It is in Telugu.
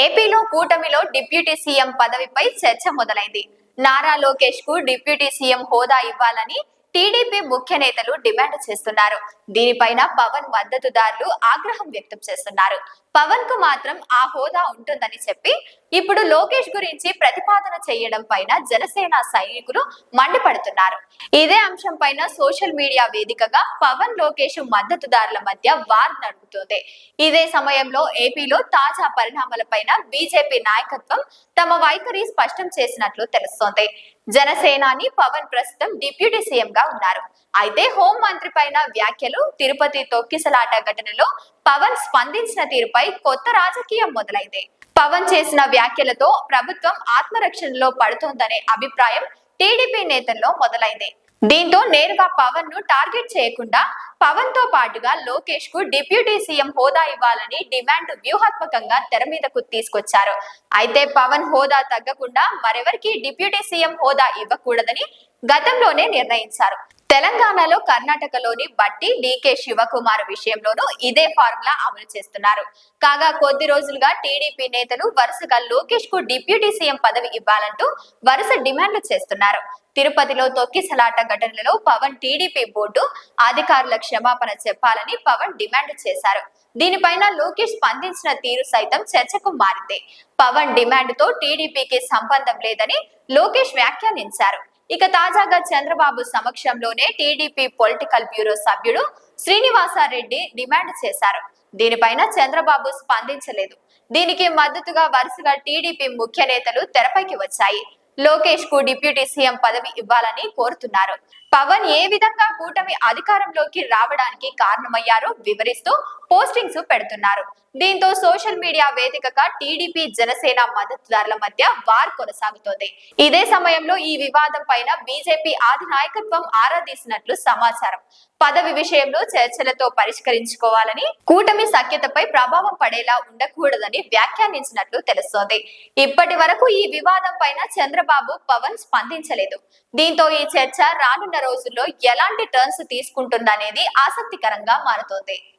ఏపీలో కూటమిలో డిప్యూటీ సీఎం పదవిపై చర్చ మొదలైంది. నారా లోకేష్కు డిప్యూటీ సీఎం హోదా ఇవ్వాలని టీడీపీ ముఖ్య నేతలు డిమాండ్ చేస్తున్నారు. దీనిపైన పవన్ మద్దతుదారులు ఆగ్రహం వ్యక్తం చేస్తున్నారు. పవన్కు మాత్రం ఆ హోదా ఉంటుందని చెప్పి ఇప్పుడు లోకేష్ గురించి ప్రతిపాదన చేయడం పైన జనసేన సైనికులు మండిపడుతున్నారు. ఇదే అంశం పైన సోషల్ మీడియా వేదికగా పవన్ లోకేష్ మద్దతుదారుల మధ్య వార్ నడుపుతోంది. ఇదే సమయంలో ఏపీలో తాజా పరిణామాలపైన బీజేపీ నాయకత్వం తమ వైఖరి స్పష్టం చేసినట్లు తెలుస్తోంది. జనసేనాని పవన్ ప్రస్తుతం డిప్యూటీ సీఎం గా ఉన్నారు. అయితే హోం మంత్రి పైన వ్యాఖ్యలు తిరుపతి తొక్కిసలాట ఘటనలో పవన్ స్పందించిన తీరుపై కొత్త రాజకీయం మొదలైంది. పవన్ చేసిన వ్యాఖ్యలతో ప్రభుత్వం ఆత్మరక్షణలో పడుతోందనే అభిప్రాయం టీడీపీ నేతల్లో మొదలైంది. దీంతో నేరుగా పవన్ను టార్గెట్ చేయకుండా పవన్తో పాటుగా లోకేష్కు డిప్యూటీ సీఎం హోదా ఇవ్వాలని డిమాండ్ వ్యూహాత్మకంగా తెర మీదకు తీసుకొచ్చారు. అయితే పవన్ హోదా తగ్గకుండా మరెవరికి డిప్యూటీ సీఎం హోదా ఇవ్వకూడదని గతంలోనే నిర్ణయించారు. తెలంగాణలో కర్ణాటకలోని బట్టి డీకే శివకుమార్ విషయంలోనూ ఇదే ఫార్ములా అమలు చేస్తున్నారు. కాగా కొద్ది రోజులుగా టీడీపీ నేతలు వరుసగా లోకేష్కు డిప్యూటీ సీఎం పదవి ఇవ్వాలంటూ వరుస డిమాండ్లు చేస్తున్నారు. తిరుపతిలో తొక్కిసలాట ఘటనలలో పవన్ టీడీపీ బోర్డు అధికారుల క్షమాపణ చెప్పాలని పవన్ డిమాండ్ చేశారు. దీనిపైన లోకేష్ స్పందించిన తీరు సైతం చర్చకు మారింది. పవన్ డిమాండ్తో టీడీపీకి సంబంధం లేదని లోకేష్ వ్యాఖ్యానించారు. ఇక తాజాగా చంద్రబాబు సమక్షంలోనే టీడీపీ పొలిటికల్ బ్యూరో సభ్యుడు శ్రీనివాసారెడ్డి డిమాండ్ చేశారు. దీనిపైన చంద్రబాబు స్పందించలేదు. దీనికి మద్దతుగా వరుసగా టీడీపీ ముఖ్య నేతలు తెరపైకి వచ్చాయి. లోకేష్కు డిప్యూటీ సీఎం పదవి ఇవ్వాలని కోరుతున్నారు. పవన్ ఏ విధంగా కూటమి అధికారంలోకి రావడానికి కారణమయ్యారో వివరిస్తూ పోస్టింగ్స్ పెడుతున్నారు. దీంతో సోషల్ మీడియా వేదికగా టీడీపీ జనసేన మద్దతుదారుల మధ్య వార్ కొనసాగుతోంది. ఇదే సమయంలో ఈ వివాదం పైన బీజేపీ ఆది నాయకత్వం ఆరాధిస్తున్నట్లు సమాచారం. పదవి విషయంలో చర్చలతో పరిష్కరించుకోవాలని కూటమి సఖ్యతపై ప్రభావం పడేలా ఉండకూడదని వ్యాఖ్యానించినట్లు తెలుస్తోంది. ఇప్పటి వరకు ఈ వివాదం పైన చంద్రబాబు పవన్ స్పందించలేదు. దీంతో ఈ చర్చ రానున్న రోజుల్లో ఎలాంటి టర్న్స్ తీసుకుంటుందనేది ఆసక్తికరంగా మారుతోంది.